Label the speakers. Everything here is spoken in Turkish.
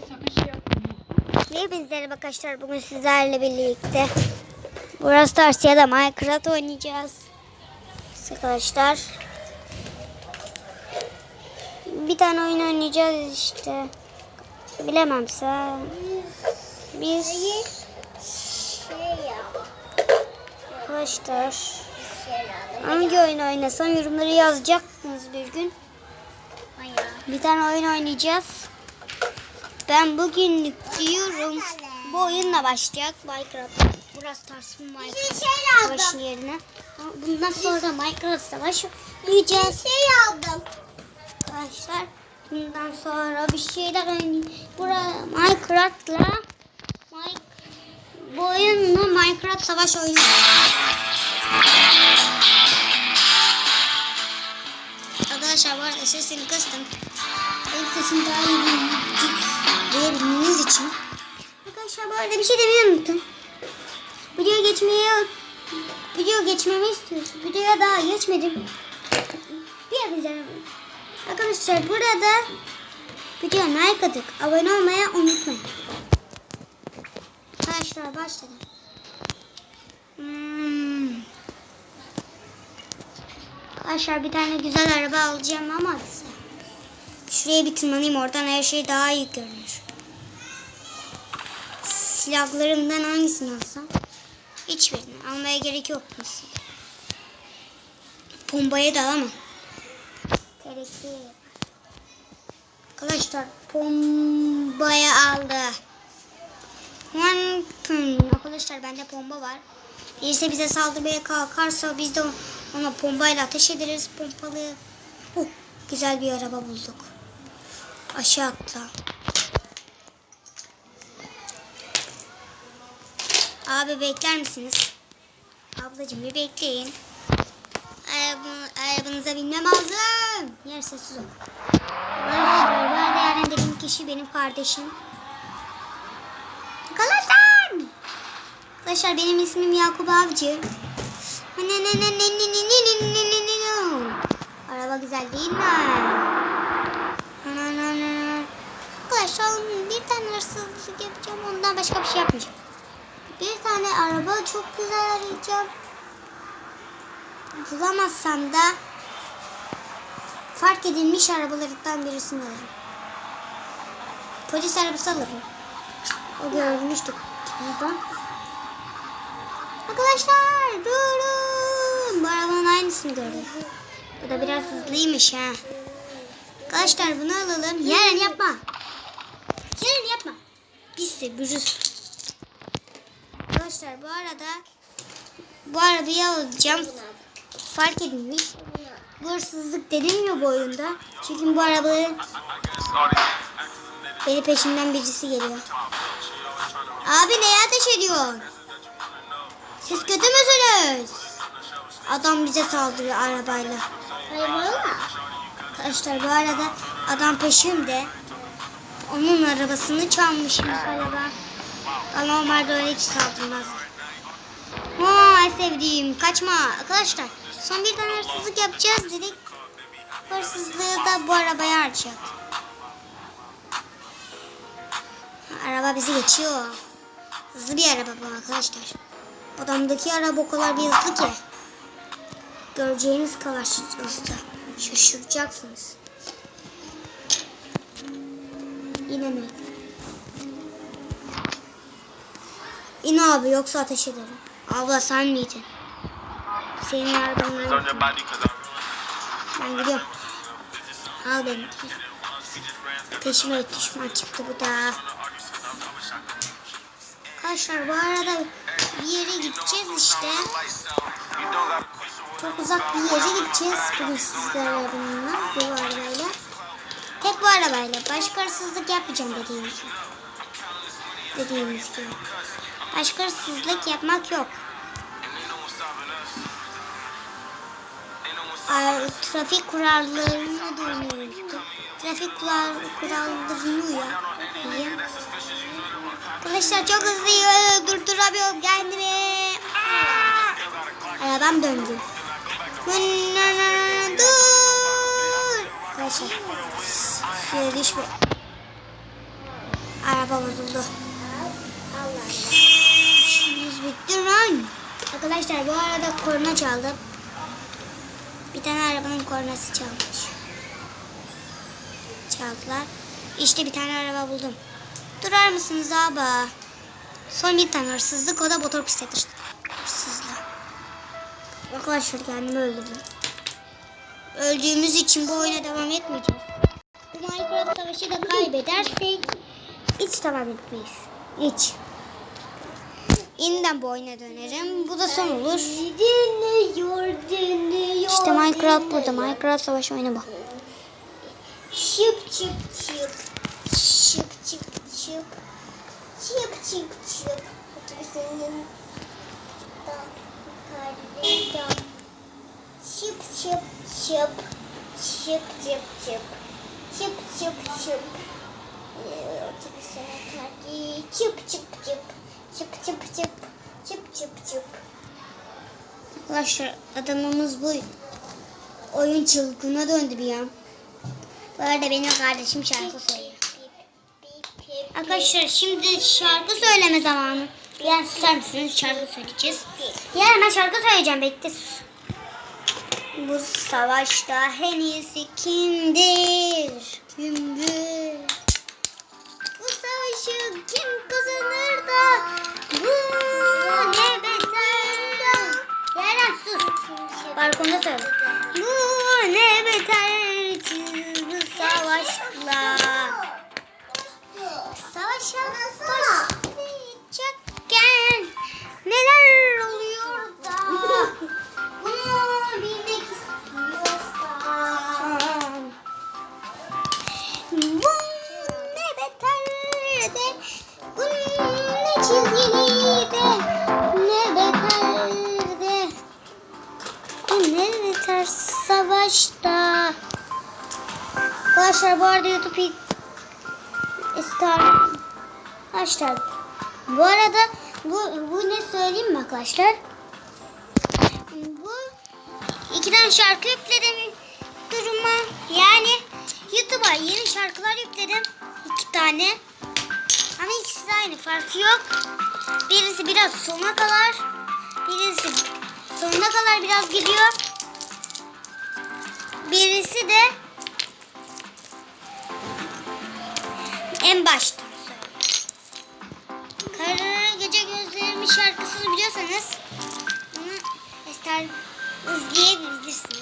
Speaker 1: sakın şey yapma.
Speaker 2: Hepinize arkadaşlar bugün sizlerle birlikte Burası Stars ya da Minecraft oynayacağız. Arkadaşlar. Bir tane oyun oynayacağız işte. Bilememse. Biz arkadaşlar hangi oyun oynasam yorumları yazacaksınız bir gün. Bir tane oyun oynayacağız. Ben bugünlük diyorum. Bu oyunla başlayacak Minecraft. Burası Stars Minecraft savaşın yerine. Bundan sonra da Minecraft savaşı oynayacağız. şey aldım. Arkadaşlar bundan sonra bir şeyler oynayacağız. Bura Minecraft'la Mike, bu oyunla Minecraft savaş oynayacağız. Arkadaşlar bu arada sesini kıstım. Benim sesim daha iyi duyabilmeniz için. Arkadaşlar bu arada bir şey demeyi unuttum. Video geçmeye video geçmemi istiyorsun. Videoya daha geçmedim. Bir yapacağım. Arkadaşlar burada video like atıp abone olmayı unutmayın. Arkadaşlar başladı. Hmm. Arkadaşlar bir tane güzel araba alacağım ama şuraya bir tırmanayım oradan her şey daha iyi görünür. Silahlarımdan hangisini alsam? Hiçbirini. Almaya gerek yok musun? Bombayı da alamam. Gerekli. Arkadaşlar bombayı aldı. One pum. Arkadaşlar bende bomba var. Birisi bize saldırmaya kalkarsa biz de ona bombayla ateş ederiz. Pompalı. Oh, güzel bir araba bulduk. Aşağı atla. Abi bekler misiniz? Ablacığım bir bekleyin. Araba, arabanıza binmem lazım. Yer sessiz ol. Arkadaşlar ben değerlendirdiğim kişi benim kardeşim. Arkadaşlar. Arkadaşlar benim ismim Yakup Avcı. Araba güzel değil mi? Arkadaşlar bir tane hırsızlık yapacağım ondan başka bir şey yapmayacağım. Bir tane araba çok güzel arayacağım. Bulamazsam da fark edilmiş arabalarından birisini alırım. Polis arabası alırım. O görmüştük. Burada. Arkadaşlar durun. Bu arabanın aynısını gördüm. Bu da biraz hızlıymış ha. Arkadaşlar bunu alalım. Yarın yapma. Yarın yapma. Biz de bürüz. Arkadaşlar bu arada bu arabayı alacağım. Fark edilmiş. Bu hırsızlık dedim ya bu oyunda. Çünkü bu arabayı beni peşimden birisi geliyor. Abi neye ateş ediyorsun? Siz kötü müsünüz? Adam bize saldırıyor arabayla. Arabayla? Arkadaşlar bu arada adam peşimde. Onun arabasını çalmışım galiba. Bana normalde öyle hiç saldırmaz. Aa sevdiğim kaçma arkadaşlar. Son bir tane hırsızlık yapacağız dedik. Hırsızlığı da bu arabaya harcayacak. Araba bizi geçiyor. Hızlı bir araba bu arkadaşlar. Adamdaki araba o kadar bir hızlı ki. Göreceğiniz kadar hızlı. Şaşıracaksınız. Yine? İn abi yoksa ateş ederim. Abla sen miydin? Senin yardımın Ben gidiyorum. Al beni. Peşime düşman çıktı bu da. Arkadaşlar bu arada bir yere gideceğiz işte. Çok uzak bir yere gideceğiz bugün sizlerle bununla. Bu arabayla. Tek bu arabayla. Başka hırsızlık yapmayacağım dediğimiz gibi. Dediğimiz gibi. Başka hırsızlık yapmak yok. Trafik kurallarına da uyuyoruz. Trafik kural, kurallarına uyuyor. uyuyor. Arkadaşlar çok hızlıyım. Durduramıyorum kendimi. Arabam döndü. Dur. Arkadaşlar. Şöyle düşme. Araba bozuldu. İşimiz bitti lan. Arkadaşlar bu arada korna çaldım. Bir tane arabanın kornası çalmış. Çaldılar. İşte bir tane araba buldum. Durar mısınız abi? Son bir tane hırsızlık o da motor bisikleti hırsızlığı. Arkadaşlar kendimi öldürdüm. Öldüğümüz için bu oyuna devam etmeyeceğiz. Bu Minecraft savaşı da kaybedersek hiç devam etmeyiz. Hiç. Yeniden bu oyuna dönerim. Bu da son olur. İşte Minecraft burada. Minecraft savaşı oyunu bu.
Speaker 1: Çıp çıp çıp. Çıp çıp çıp. Çıp çıp çıp. Yukarıda. Çıp çıp çıp. Çıp çıp çıp. Çıp çıp çıp. Çıp çıp çıp. Çıp çıp çıp. Çıp çıp çıp.
Speaker 2: Arkadaşlar adamımız bu. Oyun çılgına döndü bir an. Bu arada benim kardeşim şarkı söylüyor. Arkadaşlar şimdi şarkı söyleme zamanı. Yani susar mısınız? Şarkı söyleyeceğiz. Ya hemen şarkı söyleyeceğim. Bekle. Bu savaşta en iyisi Arkadaşlar bu arada YouTube ilk Star Arkadaşlar bu arada bu, bu ne söyleyeyim mi arkadaşlar? Bu iki tane şarkı yükledim duruma. Yani YouTube'a yeni şarkılar yükledim. iki tane. Ama ikisi de aynı farkı yok. Birisi biraz sona kadar. Birisi sonuna kadar biraz gidiyor. Birisi de en başta söylüyor. Kararı gece gözlerimi şarkısını biliyorsanız bunu Ester izleyebilirsiniz.